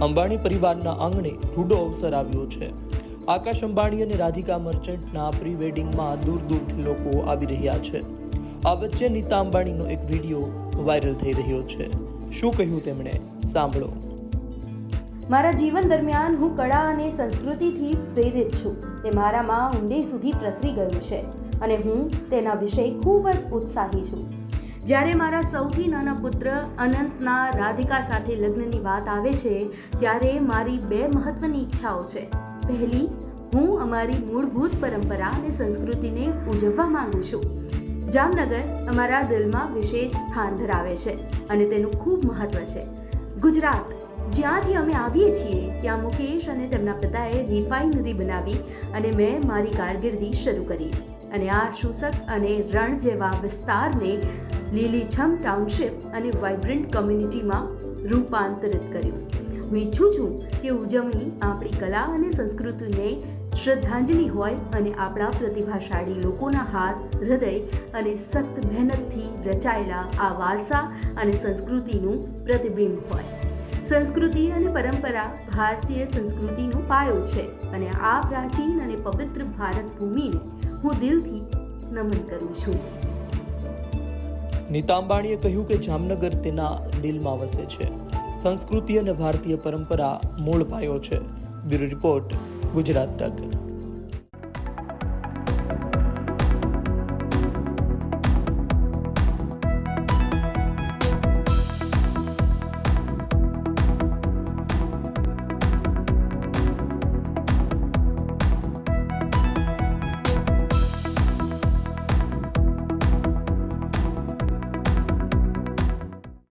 અંબાણી પરિવારના આંગણે રૂડો અવસર આવ્યો છે. આકાશ અંબાણી અને રાધિકા મર્ચન્ટના પ્રી વેડિંગમાં દૂર દૂરથી લોકો આવી રહ્યા છે. આ વચ્ચે નીતા અંબાણીનો એક વીડિયો વાયરલ થઈ રહ્યો છે. શું કહ્યું તેમણે? સાંભળો. મારા જીવન દરમિયાન હું કળા અને સંસ્કૃતિથી પ્રેરિત છું. તે મારામાં ઊંડે સુધી પ્રસરી ગયું છે અને હું તેના વિશે ખૂબ જ ઉત્સાહી છું. જ્યારે મારા સૌથી નાના પુત્ર અનંતના રાધિકા સાથે લગ્નની વાત આવે છે, ત્યારે મારી બે મહત્વની ઈચ્છાઓ છે. પહેલી, હું અમારી મૂળભૂત પરંપરા અને સંસ્કૃતિને ઉજવવા માંગુ છું. જામનગર અમારા દિલમાં વિશેષ સ્થાન ધરાવે છે અને તેનું ખૂબ મહત્વ છે. ગુજરાત, જ્યાંથી અમે આવીએ છીએ, ત્યાં મુકેશ અને તેમના પિતાએ રિફાઇનરી બનાવી અને મેં મારી કારકિર્દી શરૂ કરી. અને આ શુષક અને રણ જેવા વિસ્તારને લીલીછમ ટાઉનશિપ અને વાઇબ્રન્ટ કમ્યુનિટીમાં રૂપાંતરિત કર્યું. હું ઈચ્છું છું કે ઉજવણી આપણી કલા અને સંસ્કૃતિને શ્રદ્ધાંજલિ હોય અને આપણા પ્રતિભાશાળી લોકોના હાથ, હૃદય અને સખ્ત મહેનતથી રચાયેલા આ વારસા અને સંસ્કૃતિનું પ્રતિબિંબ હોય. સંસ્કૃતિ અને પરંપરા ભારતીય સંસ્કૃતિનો પાયો છે અને આ પ્રાચીન અને પવિત્ર ભારત ભૂમિને હું દિલથી નમન કરું છું. નીતા અંબાણીએ કહ્યું કે જામનગર તેના દિલમાં વસે છે. સંસ્કૃતિ અને ભારતીય પરંપરા મૂળ પાયો છે. બ્યુરો રિપોર્ટ ગુજરાત તક.